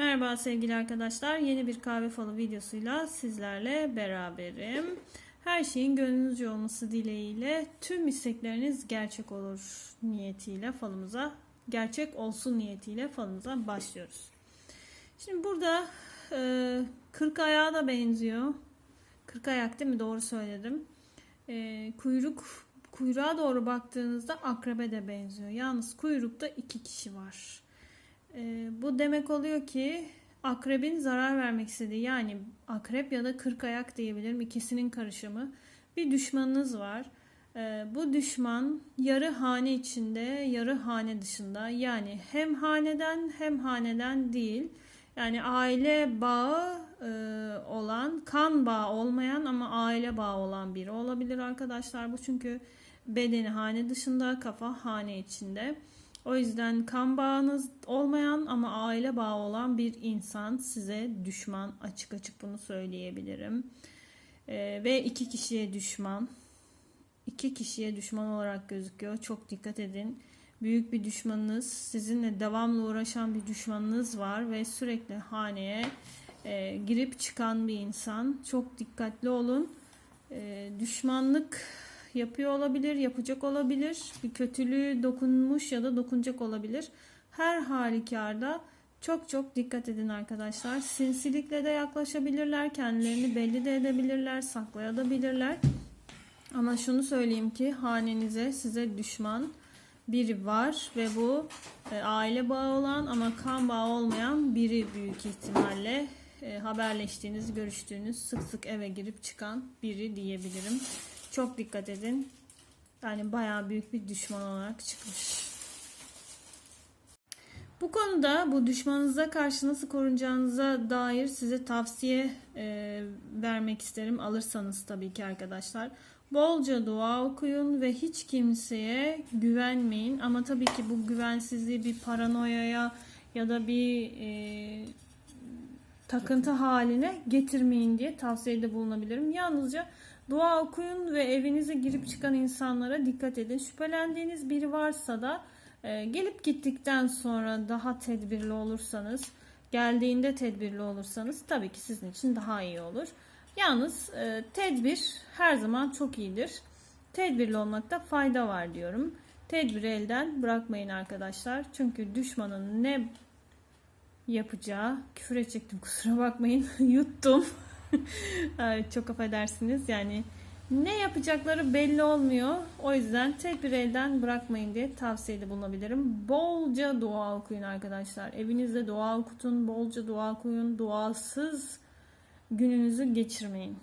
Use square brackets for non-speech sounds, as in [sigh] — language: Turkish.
Merhaba sevgili arkadaşlar. Yeni bir kahve falı videosuyla sizlerle beraberim. Her şeyin gönlünüzce olması dileğiyle tüm istekleriniz gerçek olur niyetiyle falımıza, gerçek olsun niyetiyle falımıza başlıyoruz. Şimdi burada e, 40 ayağa da benziyor. 40 ayak değil mi? Doğru söyledim. E, kuyruk kuyruğa doğru baktığınızda akrebe de benziyor. Yalnız kuyrukta iki kişi var. E, bu demek oluyor ki akrebin zarar vermek istediği yani akrep ya da kırk ayak diyebilirim ikisinin karışımı bir düşmanınız var. E, bu düşman yarı hane içinde yarı hane dışında yani hem haneden hem haneden değil. Yani aile bağı e, olan, kan bağı olmayan ama aile bağı olan biri olabilir arkadaşlar. Bu çünkü bedeni hane dışında, kafa hane içinde. O yüzden kan bağınız olmayan ama aile bağı olan bir insan size düşman. Açık açık bunu söyleyebilirim. Ee, ve iki kişiye düşman. İki kişiye düşman olarak gözüküyor. Çok dikkat edin. Büyük bir düşmanınız, sizinle devamlı uğraşan bir düşmanınız var ve sürekli haneye e, girip çıkan bir insan. Çok dikkatli olun. E, düşmanlık yapıyor olabilir, yapacak olabilir. Bir kötülüğü dokunmuş ya da dokunacak olabilir. Her halükarda çok çok dikkat edin arkadaşlar. Sinsilikle de yaklaşabilirler, kendilerini belli de edebilirler, saklayabilirler. Ama şunu söyleyeyim ki hanenize size düşman biri var ve bu e, aile bağı olan ama kan bağı olmayan biri büyük ihtimalle e, haberleştiğiniz, görüştüğünüz, sık sık eve girip çıkan biri diyebilirim. Çok dikkat edin. Yani bayağı büyük bir düşman olarak çıkmış. Bu konuda bu düşmanınıza karşı nasıl korunacağınıza dair size tavsiye e, vermek isterim. Alırsanız tabii ki arkadaşlar. Bolca dua okuyun ve hiç kimseye güvenmeyin. Ama tabii ki bu güvensizliği bir paranoyaya ya da bir e, takıntı haline getirmeyin diye tavsiyede bulunabilirim. Yalnızca dua okuyun ve evinize girip çıkan insanlara dikkat edin. Şüphelendiğiniz biri varsa da e, gelip gittikten sonra daha tedbirli olursanız, geldiğinde tedbirli olursanız tabii ki sizin için daha iyi olur. Yalnız e, tedbir her zaman çok iyidir. Tedbirli olmakta fayda var diyorum. Tedbiri elden bırakmayın arkadaşlar. Çünkü düşmanın ne yapacağı, küfür edecektim [laughs] kusura bakmayın, [laughs] yuttum. [laughs] çok affedersiniz yani ne yapacakları belli olmuyor. O yüzden tedbir elden bırakmayın diye tavsiyede bulunabilirim. Bolca dua okuyun arkadaşlar. Evinizde dua okutun, bolca dua okuyun. Duasız gününüzü geçirmeyin.